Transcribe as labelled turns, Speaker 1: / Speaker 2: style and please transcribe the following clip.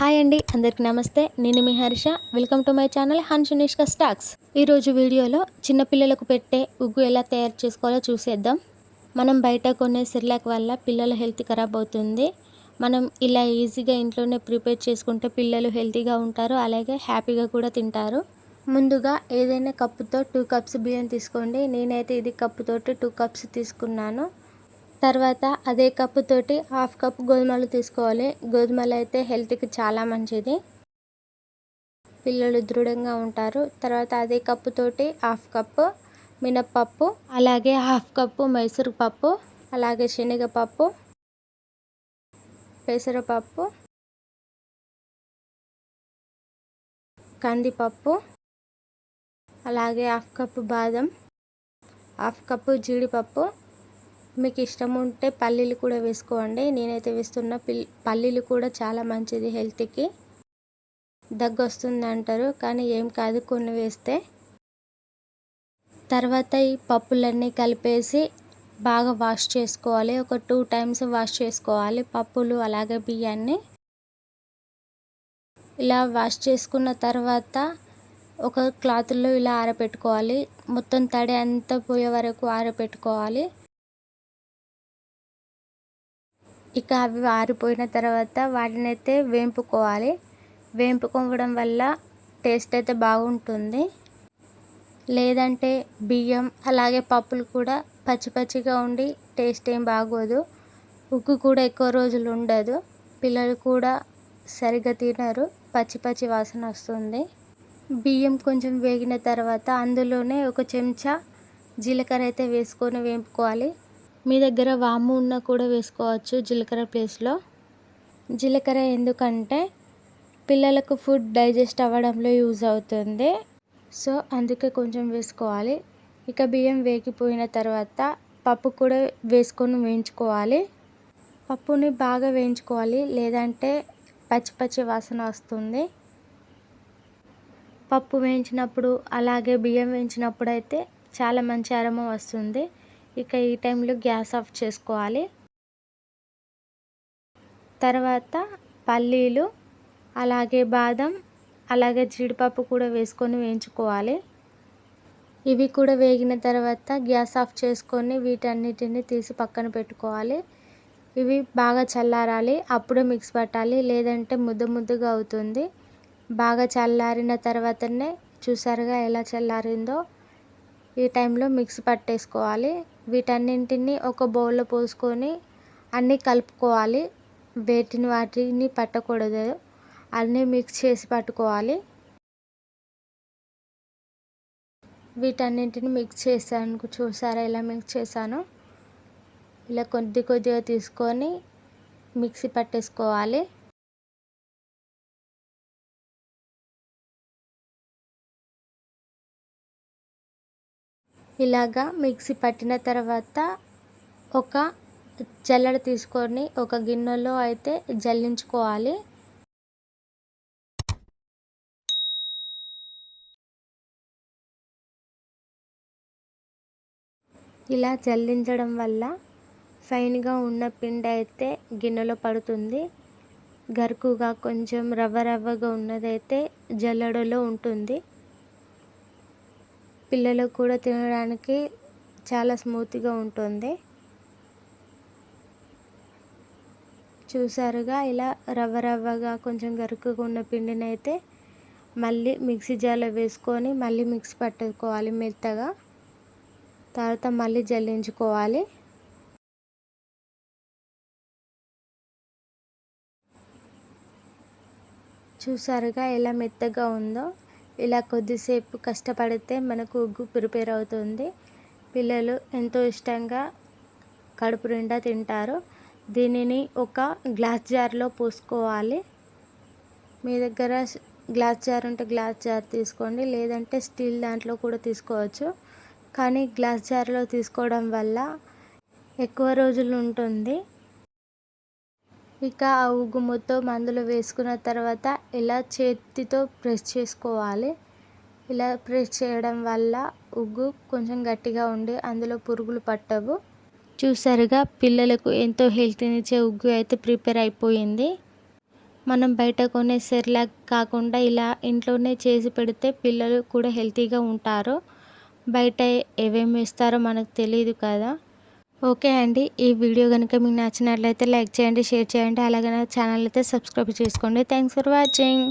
Speaker 1: Hi అండి అందరికి నమస్తే. నేను మీ Harsha. Welcome to my channel Hanshunishka stocks ఈరోజు వీడియోలో చిన్నపిల్లలకు పెట్టే ఉగ్గు ఎలా తయారు చేసుకోవాలో చూసేద్దాం. మనం బయట కొనే సిర్లాక్ వల్ల పిల్లల హెల్త్ ఖరాబ్ అవుతుంది. మనం ఇలా ఈజీగా ఇంట్లోనే ప్రిపేర్ చేసుకుంటే పిల్లలు హెల్తీగా ఉంటారు అలాగే హ్యాపీగా కూడా తింటారు. ముందుగా ఏదైనా కప్పుతో టూ కప్స్ బియ్యం తీసుకోండి. నేనైతే ఇది కప్పుతోటి టూ కప్స్ తీసుకున్నాను. తర్వాత అదే కప్పు తోటి హాఫ్ కప్ గోధుమలు తీసుకోవాలి. గోధుమలు అయితే హెల్త్కి చాలా మంచిది. పిల్లలు దృఢంగా ఉంటారు. తర్వాత అదే కప్పు తోటి హాఫ్ కప్పు మినప్పప్పు అలాగే హాఫ్ కప్పు మైసూర్ పప్పు అలాగే శనగపప్పు పెసరపప్పు కందిపప్పు అలాగే హాఫ్ కప్పు బాదం హాఫ్ కప్పు జీడిపప్పు మీకు ఇష్టం ఉంటే పల్లీలు కూడా వేసుకోండి. నేనైతే వేస్తున్న పిల్ పల్లీలు కూడా చాలా మంచిది హెల్త్కి. దగ్గు వస్తుంది అంటారు కానీ ఏం కాదు కొన్ని వేస్తే. తర్వాత ఈ పప్పులన్నీ కలిపేసి బాగా వాష్ చేసుకోవాలి. ఒక టూ టైమ్స్ వాష్ చేసుకోవాలి పప్పులు అలాగే బియ్యాన్ని. ఇలా వాష్ చేసుకున్న తర్వాత ఒక క్లాత్లో ఇలా ఆరబెట్టుకోవాలి మొత్తం తడి అంతా పోయే వరకు ఆరబెట్టుకోవాలి ఇక అవి ఆరిపోయిన తర్వాత వాటిని అయితే వేంపుకోవాలి. వేంపుకోవడం వల్ల టేస్ట్ అయితే బాగుంటుంది. లేదంటే బియ్యం అలాగే పప్పులు కూడా పచ్చి పచ్చిగా ఉండి టేస్ట్ ఏం బాగోదు. ఉగ్గు కూడా ఎక్కువ రోజులు ఉండదు. పిల్లలు కూడా సరిగ్గా తినరు. పచ్చి పచ్చి వాసన వస్తుంది. బియ్యం కొంచెం వేగిన తర్వాత అందులోనే ఒక చెంచా జీలకర్ర అయితే వేసుకొని వేపుకోవాలి. మీ దగ్గర వాము ఉన్న కూడా వేసుకోవచ్చు జీలకర్ర ప్లేస్లో జీలకర్ర ఎందుకంటే పిల్లలకు ఫుడ్ డైజెస్ట్ అవ్వడంలో యూజ్ అవుతుంది. సో అందుకే కొంచెం వేసుకోవాలి. ఇక బియ్యం వేగిపోయిన తర్వాత పప్పు కూడా వేసుకొని వేయించుకోవాలి. పప్పుని బాగా వేయించుకోవాలి. లేదంటే పచ్చి పచ్చి వాసన వస్తుంది. పప్పు వేయించినప్పుడు అలాగే బియ్యం వేయించినప్పుడు అయితే చాలా మంచి అరమ వస్తుంది. ఇక ఈ టైంలో గ్యాస్ ఆఫ్ చేసుకోవాలి. తర్వాత పల్లీలు అలాగే బాదం అలాగే జీడిపప్పు కూడా వేసుకొని వేయించుకోవాలి. ఇవి కూడా వేగిన తర్వాత గ్యాస్ ఆఫ్ చేసుకొని వీటన్నిటిని తీసి పక్కన పెట్టుకోవాలి. ఇవి బాగా చల్లారాలి అప్పుడే మిక్స్ పట్టాలి లేదంటే ముద్ద ముద్దగా అవుతుంది. బాగా చల్లారిన తర్వాతనే చూసారుగా ఎలా చల్లారిందో. ఈ టైంలో మిక్స్ పట్టేసుకోవాలి. వీటన్నింటిని ఒక బౌల్లో పోసుకొని అన్నీ కలుపుకోవాలి. వేటిని వాటిని పట్టకూడదు. అన్నీ మిక్స్ చేసి పట్టుకోవాలి. వీటన్నింటిని మిక్స్ చేశాను. చూసారా? ఎలా మిక్స్ చేశాను. ఇలా కొద్ది కొద్దిగా తీసుకొని మిక్సీ పట్టేసుకోవాలి. ఇలాగా మిక్సీ పట్టిన తర్వాత ఒక జల్లెడ తీసుకొని ఒక గిన్నెలో అయితే జల్లించుకోవాలి. ఇలా జల్లించడం వల్ల ఫైన్గా ఉన్న పిండి అయితే గిన్నెలో పడుతుంది. గరుకుగా కొంచెం రవ్వ రవ్వగా ఉన్నదైతే జల్లెడలో ఉంటుంది. పిల్లలకు కూడా తినడానికి చాలా స్మూత్గా ఉంటుంది. చూసారుగా ఇలా రవ్వ రవ్వగా కొంచెం గరుకుగా ఉన్న పిండిని అయితే మళ్ళీ మిక్సీ జార్లో వేసుకొని మళ్ళీ మిక్స్ పట్టుకోవాలి మెత్తగా. తర్వాత మళ్ళీ జల్లించుకోవాలి. చూసారుగా ఎలా మెత్తగా ఉందో. ఇలా కొద్దిసేపు కష్టపడితే మనకు ఉగ్గు ప్రిపేర్ అవుతుంది పిల్లలు ఎంతో ఇష్టంగా కడుపు నిండా తింటారు. దీనిని ఒక గ్లాస్ జార్లో పోసుకోవాలి. మీ దగ్గర గ్లాస్ జార్ ఉంటే గ్లాస్ జార్ తీసుకోండి. లేదంటే స్టీల్ దాంట్లో కూడా తీసుకోవచ్చు. కానీ గ్లాస్ జార్లో తీసుకోవడం వల్ల ఎక్కువ రోజులు ఉంటుంది. ఇక ఆ ఉగ్గు మొత్తం వేసుకున్న తర్వాత ఇలా చేతితో ప్రెస్ చేసుకోవాలి. ఇలా ప్రెస్ చేయడం వల్ల ఉగ్గు కొంచెం గట్టిగా ఉండి అందులో పురుగులు పట్టవు. చూసారుగా పిల్లలకు ఎంతో హెల్త్నిచ్చే ఉగ్గు అయితే ప్రిపేర్ అయిపోయింది. మనం బయట కొనే సెర్లాక్ కాకుండా ఇలా ఇంట్లోనే చేసి పెడితే పిల్లలు కూడా హెల్తీగా ఉంటారు. బయట ఏమేమి ఇస్తారో మనకు తెలియదు కదా. ఓకే అండి. ఈ వీడియో కనుక మీకు నచ్చినట్లయితే లైక్ చేయండి షేర్ చేయండి. అలాగే నా ఛానల్ అయితే సబ్స్క్రైబ్ చేసుకోండి. Thanks for watching.